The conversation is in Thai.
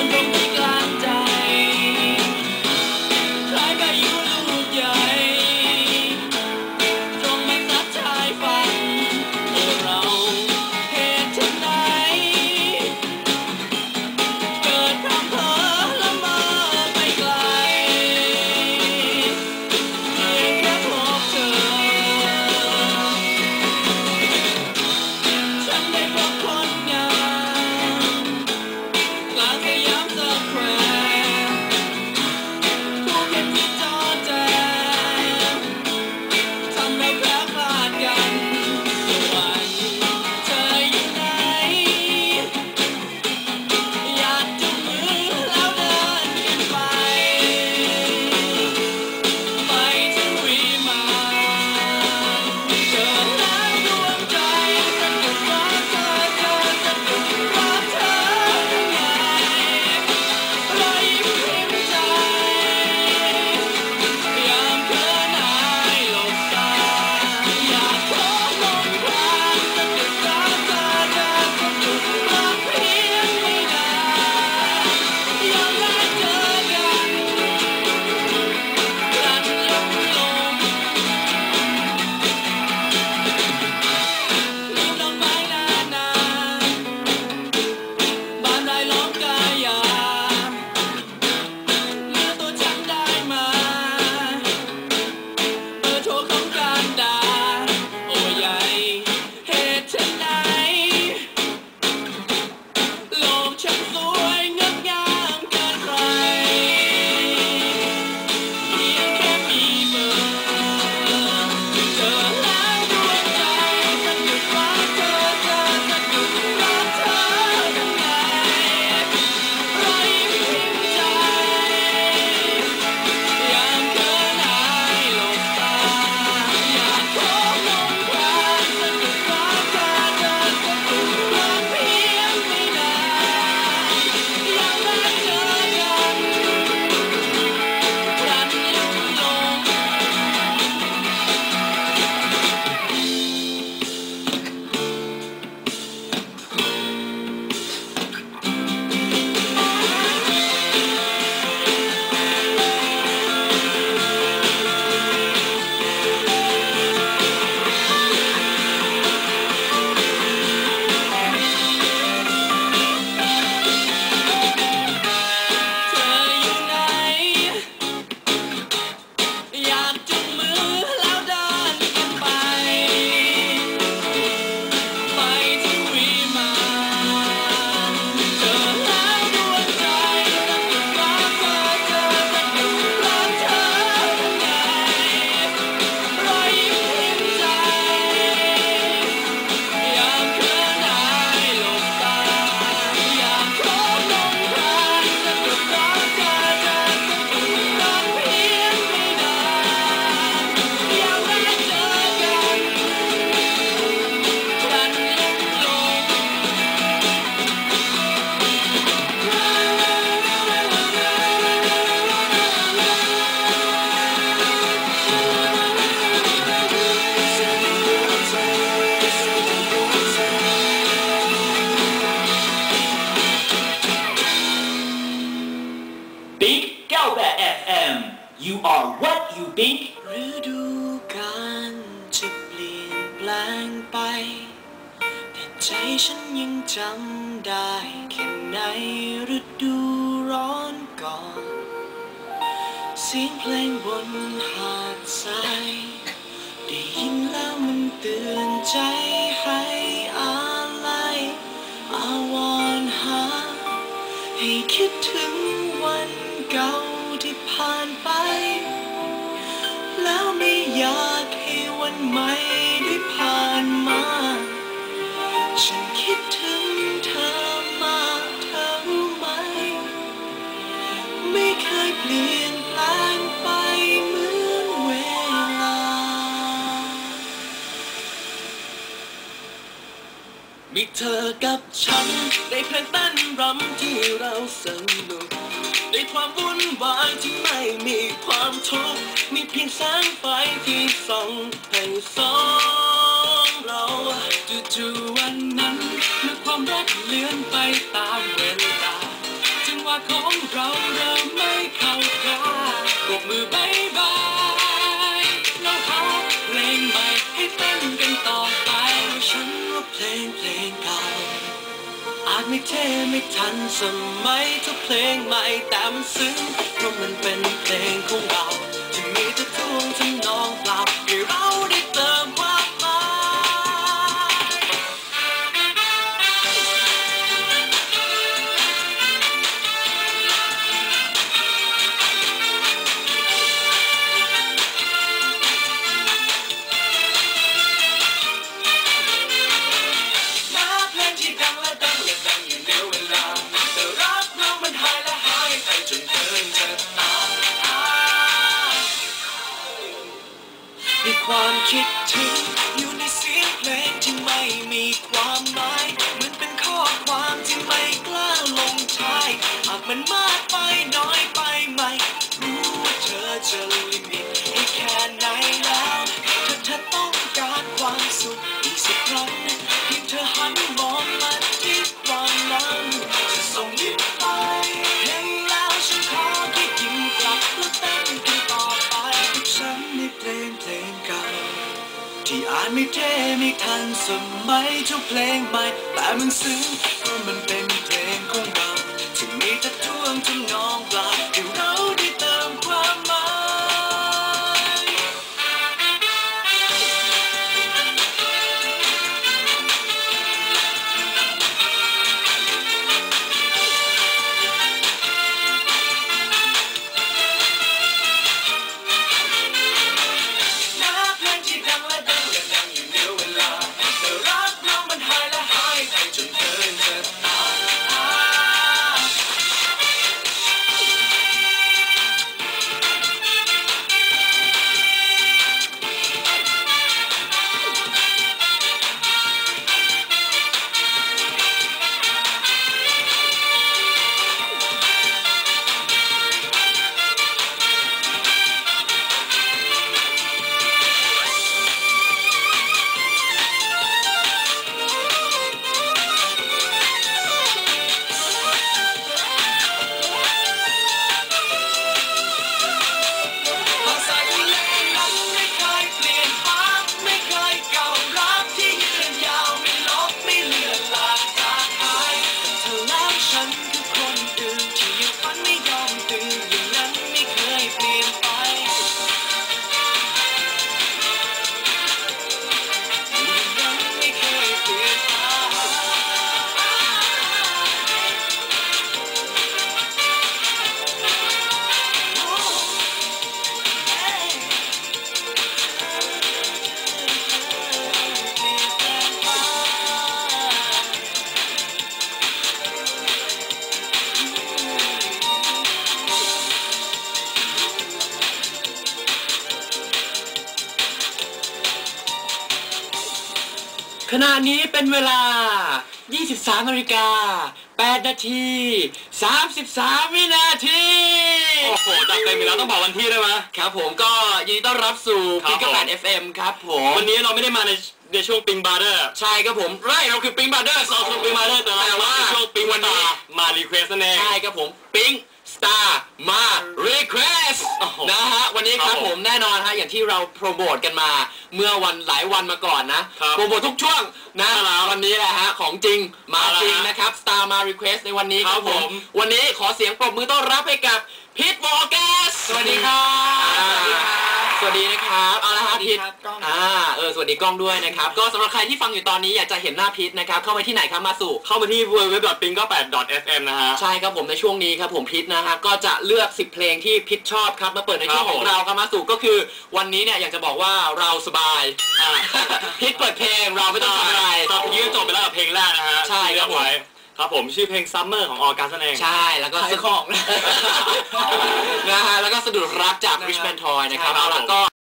London. นี้ฤดูกาลจะเปลี่ยนแปลงไป แต่ใจฉันยังจำได้แค่ในฤดูร้อนก่อน เสียงเพลงบนหาดทรายได้ยินแล้วมันเตือนใจให้อาลัยอาวรหา ให้คิดถึงับฉัน ในเพลงเต้นรำที่เราสนุก ในความวุ่นวายที่ไม่มีความทุกข์ มีเพียงแสงไฟที่ส่องให้สองเราจู่ๆวันนั้นเมื่อความรักเลื่อนไปตามเวลา จังหวะของเราเริ่มไม่เข้าท่ากรบมือบายบาย ไม่เท่ไม่ทันสมัยทุกเพลงใหม่แต่มันซึ้งเพราะมันเป็นเพลงของเราที่มีแต่ท่วงทำนองเปล่าให้เราได้ ความคิดถึงอยู่ในเสียงเพลงที่ไม่มีความหมายเหมือนเป็นข้อความที่ไม่กล้าลงท้ายหากมันมา ไม่เท่ไม่ทันสมัยทุกเพลงใหม่แต่มันซึ้งเพราะมันเป็นเพลง ขณะนี้เป็นเวลา 23นาฬิกา 8 นาที 33 วินาที โอ้โหจัดเต็มอีกแล้วต้องบอกวันที่ได้ไหมครับผมก็ยินดีต้อนรับสู่ครับพิกผมแปด FM ครับผมวันนี้เราไม่ได้มาในในช่วงปิงบาร์เดอร์ใช่ครับผมไรเราคือปิงบัตเดอร์เราคือปิงบาร์เดอร์แต่แต่เราว่าในช่วงปิงวัวันนนี้นี้มารีเควสนั่นเอง ใช่ครับผม ปิงสตาร์มา Request โอ้โหนะฮะ วันนี้คครัรับบผผมมแน่นอนฮะอย่างที่เราโปรโมทกันมา เมื่อวันหลายวันมาก่อนนะครับโปรโมททุกช่วงนะใช่แล้ววันนี้แหละฮะของจริงมามาแล้วจริงฮะนะครับ Star มา Request ในวันนี้ครับครับผผมมวันนี้ขอเสียงปรบมือต้อนรับให้กับพิทวอลแกสสวัสดีครับ สวัสดีครับสวัสดีนะครับเอาละฮะพิทครับกล้อง อ่าเออสวัสดีกล้องด้วยนะครับ ก็สำหรับใครที่ฟังอยู่ตอนนี้อยากจะเห็นหน้าพิทนะครับเข้าไปที่ไหนครับมาสู่เข้ามาที่ www.ping98.fm นะฮะ ใช่ครับผมในช่วงนี้ครับผมพิทนะฮะก็จะเลือก 10 เพลงที่พิทชอบครับมาเปิดในช่วงครับขผมองเราครับมาสู่ก็คือ วันนี้เนี่ยอยากจะบอกว่าเราสบายอ่าพิทเปิดเพลงเราไม่ต้องทำอะไร ตอนนี้ก็จบไปแล้วกับเพลงแรกนะฮะใช่ครับที่เลือกไว้ ครับผมชื่อเพลง Summer ของออกัสนั่นเอง ใช่แล้วก็ขายของนะฮะแล้วก็สะดุดรักจาก Richmond Toy นะครับใช่ครับเอาละผมก็